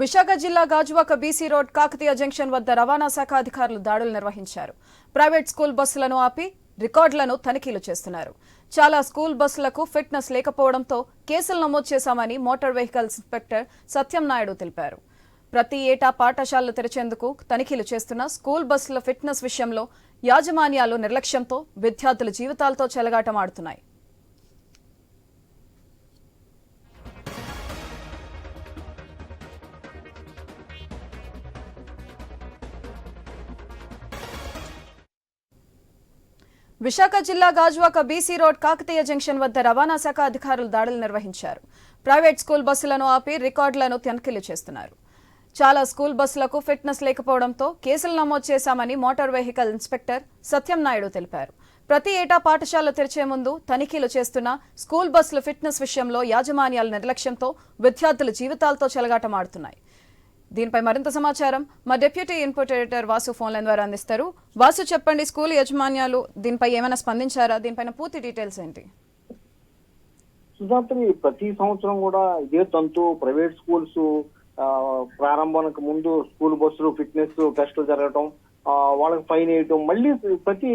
విశాఖ జిల్లా Gajuwaka BC road Kakatiya junction వద్ద రవాణా శాఖ అధికారులు దాడులు నిర్వహించారు. ప్రైవేట్ స్కూల్ బస్సులను ఆపి రికార్డులను తనిఖీలు చేస్తున్నారు. చాలా స్కూల్ బస్సులకు ఫిట్నెస్ లేకపోవడంతో కేసులు నమోదు చేశామని motor vehicles inspector Satyam Naidu తెలిపారు. ప్రతి ఏటా పాఠశాలలు తెరిచేందుకు తనిఖీలు చేస్తున్న స్కూల్ బస్సుల ఫిట్నెస్ విషయంలో యాజమాన్యాలు నిర్లక్ష్యంతో విద్యార్థుల జీవితాలతో చెలగాటమాడుతున్నాయి. విశాఖ జిల్లా Gajuwaka BC road Kakatiya junction వద్ద రవాణా శాఖ అధికారులు దాడులు నిర్వహించారు. ప్రైవేట్ స్కూల్ బస్సులను ఆపి రికార్డులను తనిఖీలు చేస్తున్నారు. చాలా స్కూల్ బస్సులకు ఫిట్నెస్ లేకపోవడంతో కేసులు నమోదు చేశామని motor vehicle inspector Satyam Naidu తెలిపారు. ప్రతి ఏటా పాఠశాలలు తెరిచే ముందు తనిఖీలు చేస్తున్న స్కూల్ బస్సుల ఫిట్నెస్ విషయంలో యాజమాన్యాల నిర్లక్ష్యంతో విద్యార్థుల జీవితాలతో చెలగాటమాడుతున్నాయి. దీనిపై మరింత సమాచారం మా deputy input editor Vasu phone line ద్వారా అందిస్తారు. వాసు చెప్పండి స్కూల్ యాజమాన్యాలు దీనిపై ఏమైనా స్పందించారా? దీనిపైన పూర్తి డీటెయిల్స్ ఏంటి? సుధాత్రి ప్రతి సంవత్సరం కూడా ఇదే తంతు ప్రైవేట్ స్కూల్స్ ఆ, ప్రారంభానికి ముందు స్కూల్ బస్సులు ఫిట్నెస్ టెస్టులు జరగటం వాళ్ళకి ఫైన్ వేయటం మళ్ళీ ప్రతి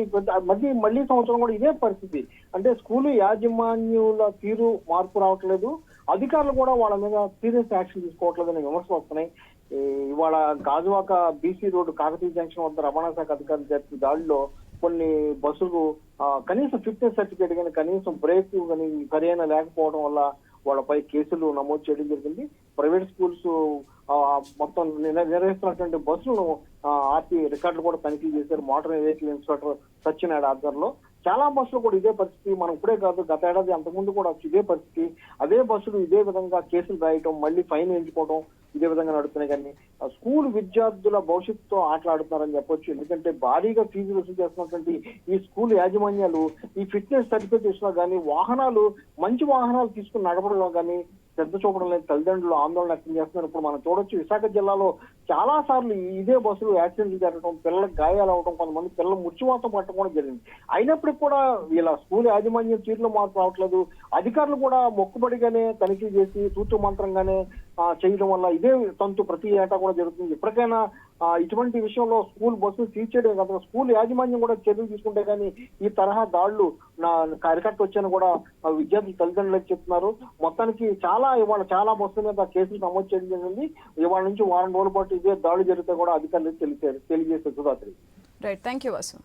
మళ్ళీ మళ్ళీ సంవత్సరం కూడా ఇదే పరిస్థితి. అంటే స్కూల్ యాజమాన్యుల తీరు మార్పు రావట్లేదు. అధికారులు కూడా వాళ్ళ మీద సీరియస్ యాక్షన్ తీసుకోవట్లేదు అనే విమర్శలు వస్తున్నాయి. ఇవాళ Gajuwaka BC road Kakatiya junction వద్ద రవాణా శాఖ అధికారులు జరిపిన దాడిలో కొన్ని బస్సులు కనీసం ఫిట్నెస్ సర్టిఫికేట్ కానీ కనీసం బ్రేక్ కానీ సరైన లేకపోవడం వల్ల వాళ్ళపై కేసులు నమోదు చేయడం జరిగింది. ప్రైవేట్ స్కూల్స్ మొత్తం నిర్వహిస్తున్నటువంటి బస్సులను ఆర్టీ రికార్డులు కూడా తనిఖీ చేశారు. మోటార్ వెహికల్ ఇన్స్పెక్టర్ సత్యనారాయణ ఆధ్వర్యంలో. చాలా బస్సులు కూడా ఇదే పరిస్థితి. మనం ఇప్పుడే కాదు గత ఏడాది అంతకుముందు కూడా ఇదే పరిస్థితి. అదే బస్సులు ఇదే విధంగా కేసులు రాయటం మళ్ళీ ఫైన్ వేయించుకోవడం ఇదే విధంగా నడుస్తున్నాయి. కానీ స్కూల్ విద్యార్థుల భవిష్యత్తుతో ఆటలాడుతున్నారని చెప్పొచ్చు. ఎందుకంటే భారీగా ఫీజులు వసూలు చేస్తున్నటువంటి ఈ స్కూల్ యాజమాన్యాలు ఈ ఫిట్నెస్ సర్టిఫికేట్ ఇస్తున్నా కానీ వాహనాలు మంచి వాహనాలు తీసుకుని నడపడంలో కానీ శ్రద్ధ చూపడం లేదు తల్లిదండ్రులు ఆందోళన వ్యక్తం చేస్తున్నారు. ఇప్పుడు మనం చూడొచ్చు విశాఖ జిల్లాలో చాలా సార్లు ఇదే బస్సులు యాక్సిడెంట్లు జరగడం పిల్లలకు గాయాలు అవడం కొంతమంది పిల్లలు మృత్యువాతం పట్టడం కూడా జరిగింది. అయినప్పటికీ కూడా వీళ్ళ స్కూల్ యాజమాన్యం తీరులో మార్పు రావట్లేదు. అధికారులు కూడా మొక్కుబడిగానే తనిఖీ చేసి తూతు మంత్రంగానే చేయడం వల్ల ఇదే తంతు ప్రతి ఏటా కూడా జరుగుతుంది. ఇప్పటికైనా ఇటువంటి విషయంలో స్కూల్ బస్సులు తీర్చేయడం కాదు. స్కూల్ యాజమాన్యం కూడా చర్యలు తీసుకుంటే కానీ ఈ తరహా దాడులు నా అరికట్ట వచ్చాయని కూడా ఆ, విద్యార్థులు తల్లిదండ్రులకు చెప్తున్నారు. మొత్తానికి చాలా ఇవాళ చాలా బస్సుల మీద కేసులు నమోదు చేయడం జరిగింది. ఇవాళ నుంచి వారం రోజుల పాటు ఇదే దాడులు జరిగితే కూడా అధికారులు తెలిపారు. తెలియజేశారు Sudhatri right thank you Vasu